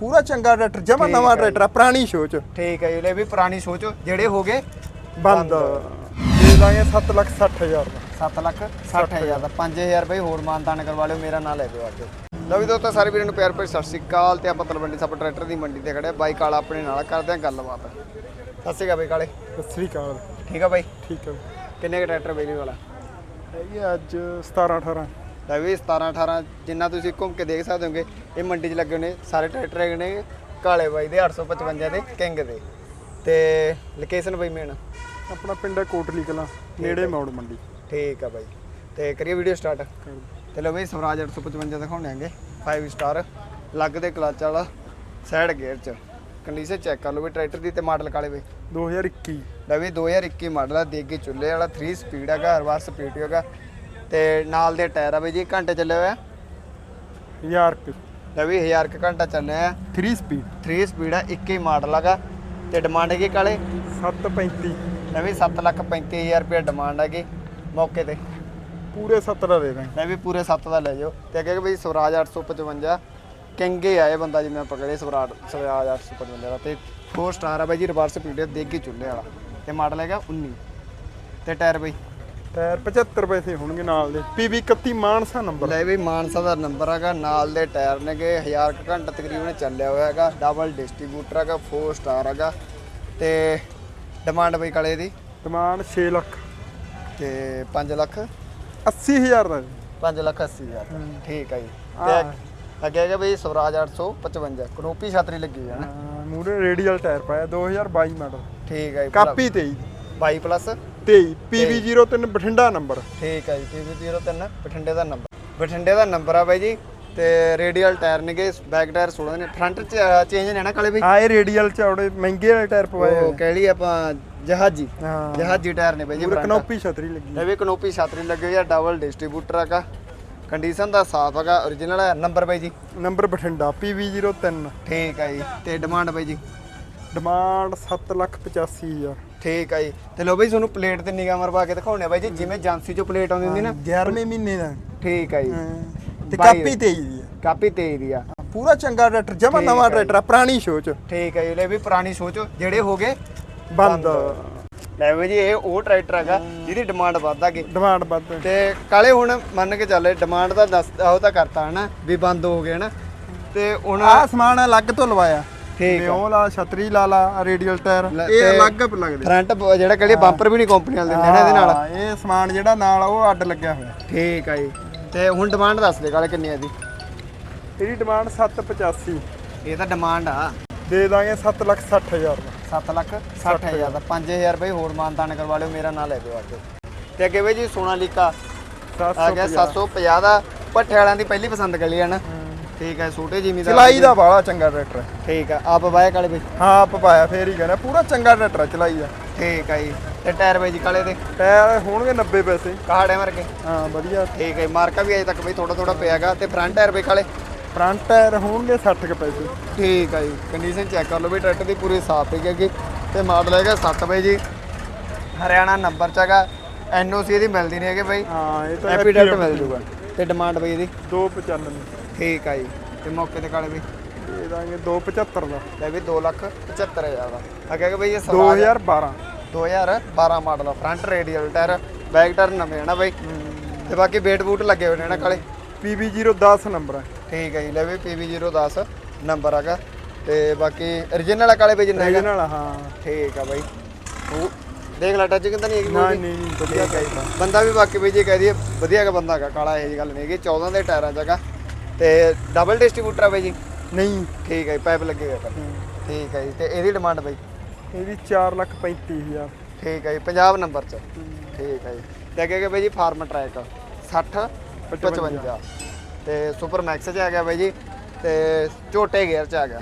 ਪੂਰਾ ਚੰਗਾ ਟਰੈਕਟਰ ਜਮਾ ਨਵਾਂ ਟਰੈਕਟਰ ਆ ਪੁਰਾਣੀ ਸੋਚ ਠੀਕ ਹੈ ਜੀ ਲੈ ਵੀ ਪੁਰਾਣੀ ਸੋਚ ਜਿਹੜੇ ਹੋ ਗਏ ਬੰਦ। ਦੇ ਦਾਂਗੇ 7 ਲੱਖ 60 ਹਜ਼ਾਰ। ਦਾ 7 ਲੱਖ 60000 ਦਾ 5000 ਰੁਪਏ ਹੋਰ ਮਾਨਤਾਨ ਕਰਵਾ ਲਿਓ ਮੇਰਾ ਨਾਂ ਲੈ ਦਿਓ ਅੱਜ। ਲਓ ਵੀ ਦੋਸਤੋ ਸਾਰੇ ਵੀਰਾਂ ਨੂੰ ਪਿਆਰ ਭਰੀ ਸਤਿ ਸ਼੍ਰੀ ਅਕਾਲ ਤੇ ਆਪਾਂ ਤਲਵੰਡੀ ਸਭ ਟਰੈਕਟਰ ਦੀ ਮੰਡੀ ਤੇ ਖੜੇ ਆ। ਬਾਈ ਕਾਲਾ ਆਪਣੇ ਨਾਲ ਕਰਦੇ ਆ ਗੱਲਬਾਤ। ਸਤਿ ਸ਼੍ਰੀ ਅਕਾਲ ਬਾਈ ਕਾਲੇ। ਸਤਿ ਸ੍ਰੀ ਅਕਾਲ। ਠੀਕ ਆ ਬਾਈ? ਠੀਕ ਹੈ ਕਿੰਨੇ ਕੁ ਟਰੈਕਟਰ ਵੇਚਣ ਵਾਲਾ? ਹੈਗੀ ਆ ਅੱਜ 17 18 ਲੈ ਵੀ 17 18 ਜਿੰਨਾ ਤੁਸੀਂ ਘੁੰਮ ਕੇ ਦੇਖ ਸਕਦੇ ਹੋਗੇ ਇਹ ਮੰਡੀ 'ਚ ਲੱਗੇ ਨੇ ਸਾਰੇ ਟਰੈਕਟਰ ਹੈਗੇ ਨੇ ਕਾਲੇ ਬਾਈ ਦੇ 855 ਦੇ ਕਿੰਗ ਦੇ। ਤੇ ਲੋਕੇਸ਼ਨ ਬਾਈ ਮੇਨ। ਆਪਣਾ ਪਿੰਡ ਹੈ ਕੋਟਲੀ ਕਲਾਂ ਨੇੜੇ ਮੌੜ ਮੰਡੀ। ਠੀਕ ਆ ਬਾਈ। ਤੇ ਕਰੀਏ ਵੀਡੀਓ ਸਟਾਰਟ। ਤੇ ਲਓ ਬਈ ਸਵਰਾਜ 855 ਦਿਖਾਉਣੇ ਆਂਗੇ 5 ਸਟਾਰ ਲੱਗ ਦੇ ਕਲਚ ਵਾਲਾ ਸਾਈਡ ਗੇਅਰ ਚ। ਕੰਡੀਸ਼ਨ ਚੈੱਕ ਕਰ ਲਓ ਵੀ ਟਰੈਕਟਰ ਦੀ ਤੇ ਮਾਡਲ ਕਾਲੇ ਬਈ। 2021 ਲੈ ਵੀ 2021 ਮਾਡਲ ਆ ਦੇਗੇ ਚੁੱਲੇ ਵਾਲਾ 3 ਸਪੀਡ ਹੈਗਾ ਰਿਵਰਸ ਸਪੀਡ ਹੈਗਾ। ਤੇ ਨਾਲ ਦੇ ਟਾਇਰ ਆ ਬਈ ਜੀ ਘੰਟੇ ਚੱਲੇ ਹੋਇਆ 1000 ਕੁ। ਲੈ ਵੀ 1000 ਕੁ ਘੰਟਾ ਚੱਲਿਆ 3 ਸਪੀਡ 3 ਸਪੀਡ ਆ 21 ਮਾਡਲ ਹੈਗਾ ਤੇ ਡਿਮਾਂਡ ਹੈਗੀ ਕਾਲੇ 735 ਲੈ ਵੀ 7 ਲੱਖ 35000 ਰੁਪਏ ਡਿਮਾਂਡ ਹੈਗੀ ਮੌਕੇ ਤੇ। ਪੂਰੇ 17 ਦੇ ਦਾਂਗੇ। ਮੈਂ ਵੀ ਪੂਰੇ 7 ਦਾ ਲੈ ਜਾਓ। ਤੇ ਅੱਗੇ ਬਈ ਸਵਰਾਜ 855 ਕਿੰਗੇ ਆ ਇਹ ਬੰਦਾ ਜਿਵੇਂ ਕਹਦੇ ਸਵਰਾਜ ਸਵਰਾਜ 855 ਦਾ। ਤੇ 4 ਸਟਾਰ ਆ ਬਾਈ ਜੀ ਰਿਵਰਸ ਪੀਡੀਐਫ ਦੇਗੀ ਚੁੱਲੇ ਵਾਲਾ। ਤੇ ਮਾਡਲ ਹੈਗਾ 19 ਤੇ ਟਾਇਰ ਬਈ ਟਾਇਰ 75 ਪੈਸੇ ਹੋਣਗੇ ਨਾਲ ਦੇ। P V 31 Mansa number. ਲੈ ਬਈ ਮਾਨਸਾ ਦਾ ਨੰਬਰ ਹੈਗਾ ਨਾਲ ਦੇ ਟਾਇਰ ਨੇਗੇ 1000 ਕੁ ਘੰਟਾ ਤਕਰੀਬਨ ਚੱਲਿਆ ਹੋਇਆ ਹੈਗਾ ਡਬਲ ਡਿਸਟ੍ਰੀਬਿਊਟਰ ਹੈਗਾ 4 ਸਟਾਰ ਹੈਗਾ ਤੇ ਡਿਮਾਂਡ ਬਈ ਕਾਲੇ ਦੀ? ਡਿਮਾਂਡ 6 ਲੱਖ। ਤੇ 5 ਲੱਖ? 80 ਹਜ਼ਾਰ ਦਾ 5 ਲੱਖ 80 ਹਜ਼ਾਰ। ਠੀਕ ਹੈ ਜੀ। ਤੇ ਅੱਗੇ ਹੈਗਾ ਬਈ ਸਵਰਾਜ 855 ਕਨੋਪੀ ਛਤਰੀ ਲੱਗੀ ਹੈ ਨਾ? ਮੂਰੇ ਰੇਡੀਅਲ ਟਾਇਰ ਪਾਇਆ 2022 ਮਾਡਲ। ਠੀਕ ਹੈ ਜੀ copy 23 22 plus 23 P V 03 Bathinda number. ਠੀਕ ਹੈ ਜੀ PV03 ਬਠਿੰਡੇ ਦਾ ਨੰਬਰ। ਬਠਿੰਡੇ ਦਾ ਨੰਬਰ ਆ ਬਾਈ ਜੀ ਤੇ ਰੇਡੀਅਲ ਟਾਇਰ ਨੇਗੇ ਬੈਕ ਟਾਇਰ 16 ਨੇ। ਫਰੰਟ ਚ ਚੇਂਜ ਨੇ ਨਾ ਕਾਲੇ ਬਈ? ਆ ਇਹ ਰੇਡੀਅਲ ਚੌੜੇ ਮਹਿੰਗੇ ਵਾਲੇ ਟਾਇਰ ਪਵਾਏ ਉਹ ਕਹਿ ਲਈ ਆਪਾਂ ਜਹਾਜੀ। ਹਾਂ। ਜਹਾਜੀ ਟਾਇਰ ਨੇ ਬਾਈ ਜੀ। ਕਨੋਪੀ ਛਤਰੀ ਲੱਗੀ। ਇਹ ਵੀ ਕਨੋਪੀ ਛਤਰੀ ਲੱਗੀ ਹੋਈ ਆ ਡਬਲ ਡਿਸਟ੍ਰੀਬਿਊਟਰ ਹੈਗਾ ਕੰਡੀਸ਼ਨ ਦਾ ਸਾਫ਼ ਹੈਗਾ origignal ਹੈ ਨੰਬਰ ਬਾਈ ਜੀ? ਨੰਬਰ ਬਠਿੰਡਾ ਪੀਵੀ 03 ਠੀਕ ਹੈ ਜੀ ਤੇ ਡਿਮਾਂਡ ਬਾਈ ਜੀ? ਡਿਮਾਂਡ 7 ਲੱਖ 85 ਹਜ਼ਾਰ। ਠੀਕ ਹੈ ਜੀ। ਤੇ ਲੋ ਬਈ ਤੁਹਾਨੂੰ ਪਲੇਟ ਤੇ ਨਿਗਾਹ ਮਰਵਾ ਕੇ ਦਿਖਾਉਣੇ ਆ ਬਾਈ ਜੀ ਜਿਵੇਂ ਏਜੰਸੀ ਚੋਂ ਪਲੇਟ ਆਉਂਦੀ ਹੁੰਦੀ ਨਾ। 11ਵੇਂ ਮਹੀਨੇ ਦਾ। ਠੀਕ ਜੀ। ਹਾਂ। ਤੇ ਬਾਈ- ਕਾਪੀ 23 ਦੀ ਆ। ਕਾਪੀ ਤੇਜ਼ ਦੀ ਆ। ਪੂਰਾ ਚੰਗਾ ਟਰੈਕਟਰ ਜਮਾ ਠੀਕ ਨਵਾਂ ਟਰੈਕਟਰ ਆ ਪੁਰਾਣੀ ਸੋਚ ਠੀਕ ਜੀ ਲੈ ਵੀ ਪੁਰਾਣੀ ਸੋਚ ਜਿਹੜੇ ਹੋ ਗਏ ਬੰਦ। ਲੈ ਵੀ ਜੀ ਇਹ ਉਹ ਟਰੈਕਟਰ ਹੈਗਾ ਜਿਹਦੀ ਡਿਮਾਂਡ ਵੱਧ ਗਈ ਡਿਮਾਂਡ ਵੱਧ। ਤੇ ਕਾਲੇ ਹੁਣ ਮੰਨ ਕੇ ਚੱਲੇ ਡਿਮਾਂਡ ਦਾ ਦੱਸ ਉਹ ਤਾਂ ਕਰਤਾ ਹਨਾ ਵੀ ਬੰਦ ਹੋ ਗਏ ਹਨਾ। ਤੇ ਹੁਣ ਆਹ ਸਮਾਨ ਅਲੱਗ ਤੋਂ ਲਵਾਇਆ। ਠੀਕ ਆ। ਉਹ ਲਾ ਛਤਰੀ ਲਾ ਲਾ ਰੇਡੀਅਲ ਟਾਇਰ। ਇਹ ਅਲੱਗ ਲੱਗਦੇ ਫਰੰਟ ਜਿਹੜਾ ਕਹਿੰਦੇ ਬੰਪਰ ਵੀ ਨਹੀਂ ਕੰਪਨੀ ਵਾਲੇ ਦਿੰਦੇ ਨੇ ਇਹਦੇ ਨਾਲ। ਹਾਂ, ਇਹ ਸਮਾਨ ਜਿਹੜਾ ਨਾਲ ਆ, ਉਹ ਅੱਡ ਲੱਗਿਆ ਹੋਇਆ। ਠੀਕ ਹੈ ਜੀ। ਤੇ ਹੁਣ ਡਿਮਾਂਡ ਦੱਸ ਦੇ ਕਾਲੇ ਕਿੰਨੀ ਹੈ ਦੀ ਇਹਦੀ ਡਿਮਾਂਡ 785 ਇਹ ਤਾਂ ਡਿਮਾਂਡ ਆ। ਦੇ ਦਾਂਗੇ 7 ਲੱਖ 60 ਹਜ਼ਾਰ। ਦਾ 7 ਲੱਖ 60 ਹਜ਼ਾਰ ਦਾ 5000 ਰੁਪਏ ਹੋਰ ਮਾਨਤਾਨ ਕਰਵਾ ਲਿਓ ਮੇਰਾ ਨਾਂ ਲੈ ਦਿਓ ਅੱਜ ਤੇ ਅੱਗੇ ਬਈ ਜੀ ਸੋਨਾਲੀਕਾ ਆ ਗਿਆ 750 ਦਾ। ਭੱਠੇ ਵਾਲਿਆਂ ਦੀ ਪਹਿਲੀ ਪਸੰਦ ਗਲੀ ਹੈ ਨਾ। ਠੀਕ ਹੈ ਛੋਟੇ ਜ਼ਿਮੀਦਾਰ ਚਲਾਈ ਦਾ ਬਾਲਾ ਚੰਗਾ ਟਰੈਕਟਰ ਹੈ। ਠੀਕ ਹੈ ਆਪ ਬਾਏ ਕਾਲੇ ਬਈ? ਹਾਂ ਆਪ ਪਾਇਆ ਫੇਰ ਹੀ ਕਹਿੰਦਾ ਪੂਰਾ ਚੰਗਾ ਟਰੈਕਟਰ ਚਲਾਈ ਦਾ। ਠੀਕ ਹੈ ਜੀ। ਤੇ ਟਾਇਰ ਬਈ ਜੀ ਕਾਲੇ ਦੇ? ਟਾਇਰ ਹੋਣਗੇ 90 ਪੈਸੇ। ਕਾੜੇ ਵਰਗੇ? ਹਾਂ ਵਧੀਆ। ਠੀਕ ਹੈ ਮਾਰਕਾ ਵੀ ਅਜੇ ਤੱਕ ਬਈ ਥੋੜਾ ਥੋੜਾ ਪਿਆਗਾ ਤੇ ਫਰੰਟ ਟਾਇਰ ਬਈ ਕਾਲੇ? ਫਰੰਟ ਟਾਇਰ ਹੋਣਗੇ 60 ਕੁ ਪੈਸੇ। ਠੀਕ ਹੈ ਜੀ ਕੰਡੀਸ਼ਨ ਚੈੱਕ ਕਰ ਲਓ ਵੀ ਟਰੈਕਟਰ ਦੀ ਪੂਰੀ ਸਾਫ਼ ਹੈ ਕਿ ਤੇ ਮਾਡਲ ਹੈਗਾ 7 ਬਈ ਜੀ। ਹਰਿਆਣਾ ਨੰਬਰ ਚ ਹੈਗਾ। ਐਨਓਸੀ ਇਹਦੀ ਮਿਲਦੀ ਨਹੀਂ ਹੈਗੇ ਬਈ। ਹਾਂ ਇਹ ਤਾਂ ਐਪੀਡੈਪਟ ਮਿਲ ਜੂਗਾ। ਤੇ ਡਿਮਾਂਡ ਬਈ ਇਹਦੀ? 295 ਠੀਕ ਆ ਜੀ ਤੇ ਮੌਕੇ ਤੇ ਕਾਲੇ ਬਈ ਦੇ ਦਾਂਗੇ 275 ਦਾ। ਲੈ ਵੀ 2 ਲੱਖ 75000 ਦਾ। ਅੱਗੇ ਕਿ ਬਈ ਇਹ ਸਵਾਲ 2012 2012 ਮਾਡਲ ਆ front radial tyre back tyre ਨਵੇਂ ਹਨ ਬਈ? ਤੇ ਬਾਕੀ ਵੇਟ ਬੂਟ ਲੱਗੇ ਹੋਏ ਨੇ ਨਾ ਕਾਲੇ PB 010 ਨੰਬਰ ਹੈ ਠੀਕ ਹੈ ਜੀ ਲੈ ਵੀ PV010 ਨੰਬਰ ਹੈਗਾ ਤੇ ਬਾਕੀ origignal ਆ ਕਾਲੇ ਬਈ ਜਿੰਨਾ ਹੈਗਾ? ਨਾਲ ਹਾਂ। ਠੀਕ ਆ ਬਾਈ। ਉਹ ਦੇਖ ਲੈ ਟੱਚ ਕਿੰਦਾ ਨਹੀਂ ਹੈਗੀ ਕੋਈ ਨਹੀਂ ਨਹੀਂ ਵਧੀਆ ਚਾਹੀਦਾ। ਬੰਦਾ ਵੀ ਬਾਕੀ ਬਈ ਜੇ ਕਹਿ ਦਈਏ ਵਧੀਆ ਹੈਗਾ ਬੰਦਾ ਹੈਗਾ ਕਾਲਾ ਇਹ ਜੀ ਗੱਲ ਨਹੀਂ ਹੈਗੀ 14 ਦੇ ਟਾਇਰਾਂ ਚ ਹੈਗਾ। ਤੇ ਡਬਲ ਡਿਸਟ੍ਰੀਬਿਊਟਰ ਆ ਬਈ ਜੀ? ਨਹੀਂ। ਠੀਕ ਹੈ ਪਾਈਪ ਲੱਗੇ ਹੋਏ ਪਰ ਠੀਕ ਹੈ ਜੀ ਤੇ ਇਹਦੀ ਡਿਮਾਂਡ ਬਈ? ਇਹਦੀ 4 ਲੱਖ 35000 ਠੀਕ ਹੈ ਜੀ ਪੰਜਾਬ ਨੰਬਰ ਚ। ਠੀਕ ਹੈ ਜੀ। ਤੇ ਅੱਗੇ ਹੈਗਾ ਬਈ ਜੀ ਫਾਰਮ ਟਰੈਕ 60 55 ਤੇ ਸੁਪਰ ਮੈਕਸ ਚ ਆ ਗਿਆ ਬਈ ਜੀ ਤੇ ਝੋਟੇ ਗੇਅਰ ਚ ਆ ਗਿਆ।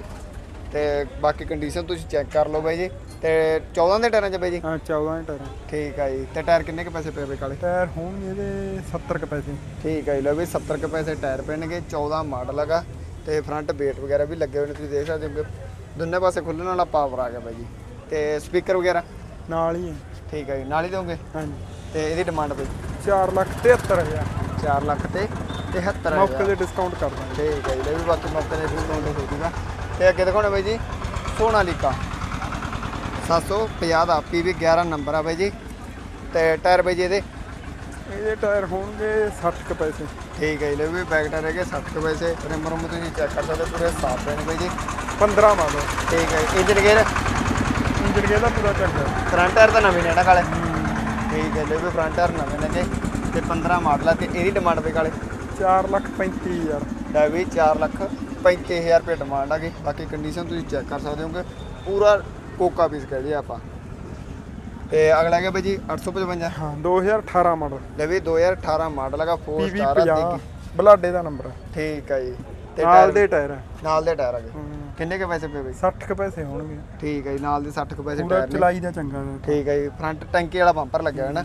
ਤੇ ਬਾਕੀ ਕੰਡੀਸ਼ਨ ਤੁਸੀਂ ਚੈੱਕ ਕਰ ਲਓ ਬਈ ਜੀ। ਤੇ 14 ਦੇ ਟਾਇਰਾਂ ਚ ਬਈ ਜੀ? ਹਾਂ 14 ਟਾਇਰ। ਠੀਕ ਹੈ ਜੀ। ਤੇ ਟਾਇਰ ਕਿੰਨੇ ਕ ਪੈਸੇ ਪਏ ਬਈ ਕਾਲੇ ਟਾਇਰ ਹੋਣਗੇ ਇਹਦੇ 70 ਕੁ ਪੈਸੇ। ਠੀਕ ਹੈ ਜੀ ਲਓ ਵੀ 70 ਕੁ ਪੈਸੇ ਟਾਇਰ ਪੈਣਗੇ 14 ਮਾਡਲ ਹੈਗਾ ਤੇ ਫਰੰਟ ਵੇਟ ਵਗੈਰਾ ਵੀ ਲੱਗੇ ਹੋਏ ਨੇ ਤੁਸੀਂ ਦੇਖ ਸਕਦੇ ਹੋ ਕਿ ਦੋਨੇ ਪਾਸੇ ਖੁੱਲਣ ਵਾਲਾ ਪਾਵਰ ਆ ਗਿਆ ਬਾਈ ਜੀ। ਤੇ ਸਪੀਕਰ ਵਗੈਰਾ? ਨਾਲ ਹੀ ਹੈ। ਠੀਕ ਹੈ ਜੀ ਨਾਲ ਹੀ ਦੋਗੇ ਹਾਂਜੀ। ਤੇ ਇਹਦੀ ਡਿਮਾਂਡ ਬਈ? 4 ਲੱਖ 73000 4 ਲੱਖ ਤੇ 73000 ਮੌਕੇ ਤੇ ਡਿਸਕਾਊਂਟ ਕਰ ਦਾਂਗੇ। ਠੀਕ ਹੈ ਜੀ ਲੈ ਵੀ ਬਾਕੀ ਮੌਕੇ ਤੇ ਡਿਸਕਾਊਂਟ ਹੋ ਜੂਗਾ ਤੇ ਅੱਗੇ ਦਿਖਾਉਣਾ ਬਾਈ ਜੀ ਸੋਨਾਲੀਕਾ। 750 ਦਾ PV 11 ਨੰਬਰ ਆ ਬਾਈ ਜੀ। ਤੇ ਟਾਇਰ ਬਾਈ ਜੀ ਇਹਦੇ? ਇਹਦੇ ਟਾਇਰ ਹੋਣਗੇ 60 ਕੁ ਪੈਸੇ। ਠੀਕ ਹੈ ਜੀ ਲੈ ਵੀ ਬੈਕ ਟਾਇਰ ਹੈਗੇ 60 ਕੁ ਪੈਸੇ। ਰਿਮ ਰੁਮ ਤੁਸੀਂ ਚੈੱਕ ਕਰ ਸਕਦੇ ਪੂਰੇ ਸਾਫ਼ ਨੇ ਬਾਈ ਜੀ। 15 ਮਾਡਲ ਠੀਕ ਹੈ ਇੰਜਨ ਗੇਅਰ ਇੰਜਨ ਇਹਦਾ ਪੂਰਾ ਚੰਗਾ ਫਰੰਟ ਟਾਇਰ ਤਾਂ ਨਵੇਂ ਨੇ ਨਾ ਕਾਲੇ? ਠੀਕ ਹੈ ਲੈ ਵੀ ਫਰੰਟ ਟਾਇਰ ਨਵੇਂ ਨੇਗੇ ਤੇ 15 ਮਾਡਲ ਆ ਤੇ ਇਹਦੀ ਡਿਮਾਂਡ ਬਈ ਕਾਲੇ? 4 ਲੱਖ 35000 ਲੈ ਵੀ 4 ਲੱਖ 35000 ਰੁਪਏ ਡਿਮਾਂਡ ਆ ਗਈ ਬਾਕੀ ਕੰਡੀਸ਼ਨ ਤੁਸੀਂ ਚੈੱਕ ਕਰ ਸਕਦੇ ਹੋਗੇ। ਪੂਰਾ ਕੋਕਾ ਪੀਸ ਕਹਿ ਦਈਏ ਆਪਾਂ। ਤੇ ਅਗਲਾ ਹੈਗਾ ਬਾਈ ਜੀ 855 ਹਾਂ 2018 ਮਾਡਲ ਲੈ ਵੀ 2018 ਮਾਡਲ ਹੈਗਾ 4 PV ਸਟਾਰ ਆ 50 ਦੇਖੀ। ਬਲਾਡੇ ਦਾ ਨੰਬਰ ਹੈ। ਠੀਕ ਹੈ ਜੀ। ਤੇ ਨਾਲ ਟਾਇਰ ਦੇ ਟਾਇਰ ਹੈ। ਨਾਲ ਦੇ ਟਾਇਰ ਹੈਗੇ ਹਮ, ਕਿੰਨੇ ਕੇ ਪੈਸੇ ਪਏ ਬਈ? 60 ਕੁ ਪੈਸੇ ਹੋਣਗੇ। ਠੀਕ ਹੈ ਜੀ ਨਾਲ ਦੇ 60 ਕੁ ਪੈਸੇ ਪੂਰਾ ਟਾਇਰ ਨੇ। ਚਲਾਈ ਦਾ ਚੰਗਾ ਹੈ। ਠੀਕ ਹੈ ਜੀ ਫਰੰਟ ਟੈਂਕੀ ਵਾਲਾ ਬੰਪਰ ਲੱਗਿਆ ਹੋਇਆ ਨਾ।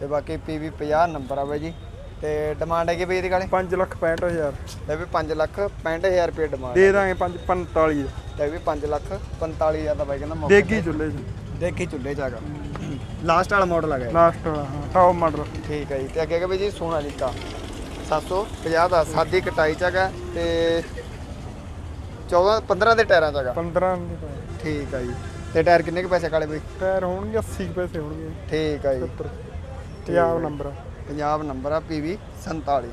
ਤੇ ਬਾਕੀ PV 50 ਨੰਬਰ ਆ ਬਾਈ ਜੀ। ਤੇ ਡਿਮਾਂਡ ਹੈਗੀ ਬਈ ਇਹਦੀ ਕਾਲੇ 5 ਲੱਖ 65000 ਲੈ ਵੀ 5 ਲੱਖ 65000 ਰੁਪਏ ਡਿਮਾਂਡ ਦੇ ਦਾਂਗੇ 5 45 ਦਾ ਲੈ ਵੀ 5 ਲੱਖ 45000 ਦਾ ਬਾਈ ਕਹਿੰਦਾ ਮੌਕੇ ਦੇਗੀ ਚੁੱਲੇ ਚ। ਤੇ। ਦੇਖੀ ਚੁੱਲੇ ਚ ਹੈਗਾ। ਲਾਸਟ ਵਾਲਾ ਮਾਡਲ ਆ ਗਿਆ ਲਾਸਟ ਵਾਲਾ ਹਾਂ ਟੌਪ ਮਾਡਲ ਠੀਕ ਹੈ ਜੀ ਤੇ ਅੱਗੇ ਹੈਗਾ ਬਈ ਜੀ ਸੋਨਾਲੀਕਾ 750 ਦਾ ਸਾਦੀ ਕਟਾਈ ਚ ਹੈਗਾ ਤੇ 14 15 ਦੇ ਟਾਇਰਾਂ ਚ ਹੈਗਾ। 15 ਦੇ। ਠੀਕ ਹੈ ਜੀ ਤੇ ਟਾਇਰ ਕਿੰਨੇ ਕੁ ਪੈਸੇ ਕਾਲੇ ਬਈ? ਟਾਇਰ ਹੋਣਗੇ 80 ਕੁ ਪੈਸੇ ਹੋਣਗੇ। ਠੀਕ ਹੈ ਜੀ। 70 ਪੰਜਾਬ ਨੰਬਰ। ਪੰਜਾਬ ਨੰਬਰ ਆ PV 47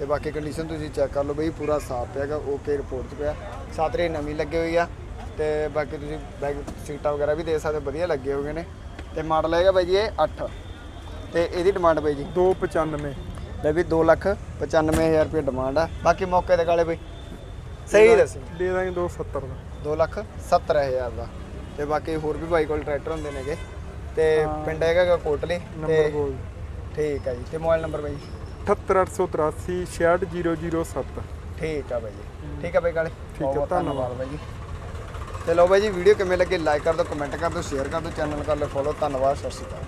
ਤੇ ਬਾਕੀ ਕੰਡੀਸ਼ਨ ਤੁਸੀਂ ਚੈੱਕ ਕਰ ਲਓ ਬਈ ਪੂਰਾ ਸਾਫ਼ ਪਿਆਗਾ ਓਕੇ ਰਿਪੋਰਟ 'ਚ ਪਿਆ। ਸਾਤਰੇ ਨਵੀਂ ਲੱਗੀ ਹੋਈ ਆ ਤੇ ਬਾਕੀ ਤੁਸੀਂ ਬੈਕ ਸੀਟਾਂ ਵਗੈਰਾ ਵੀ ਦੇ ਸਕਦੇ ਹੋ, ਵਧੀਆ ਲੱਗੇ ਹੋਗੇ ਨੇ। ਤੇ ਮਾਡਲ ਹੈਗਾ ਬਾਈ ਜੀ ਇਹ 8 ਤੇ ਇਹਦੀ ਡਿਮਾਂਡ ਬਾਈ ਜੀ? 295 ਲੈ ਵੀ 2 ਲੱਖ 95000 ਰੁਪਏ ਡਿਮਾਂਡ ਆ। ਬਾਕੀ ਮੌਕੇ ਤੇ ਕਾਲੇ ਬਈ। ਸਹੀ ਦੱਸੀ। ਦੇ ਦਾਂਗੇ 270 ਦਾ। 2 ਲੱਖ 70000 ਦਾ। ਤੇ ਬਾਕੀ ਹੋਰ ਵੀ ਬਾਈ ਕੋਲ ਟਰੈਕਟਰ ਹੁੰਦੇ ਨੇਗੇ। ਤੇ ਹਾਂ। ਪਿੰਡ ਹੈਗਾ ਕੋਟਲੀ। ਨੰਬਰ ਬੋਲ। ਠੀਕ ਆ ਜੀ। ਤੇ ਮੋਬਾਈਲ ਨੰਬਰ ਬਾਈ 78883 66007 ਠੀਕ ਆ ਬਾਈ ਜੀ। ਠੀਕ ਆ ਬਾਈ ਕਾਲੇ ਠੀਕ ਆ, ਧੰਨਵਾਦ। ਬਾਈ ਜੀ। ਤੇ ਲਓ ਬਾਈ ਜੀ ਵੀਡੀਓ ਕਿਵੇਂ ਲੱਗੀ? ਲਾਈਕ ਕਰ ਦਿਓ ਕਮੈਂਟ ਕਰ ਦਿਓ ਸ਼ੇਅਰ ਕਰ ਦਿਓ ਚੈਨਲ ਕਰ ਲਓ ਫੋਲੋ ਧੰਨਵਾਦ ਸਤਿ ਸ਼੍ਰੀ ਅਕਾਲ।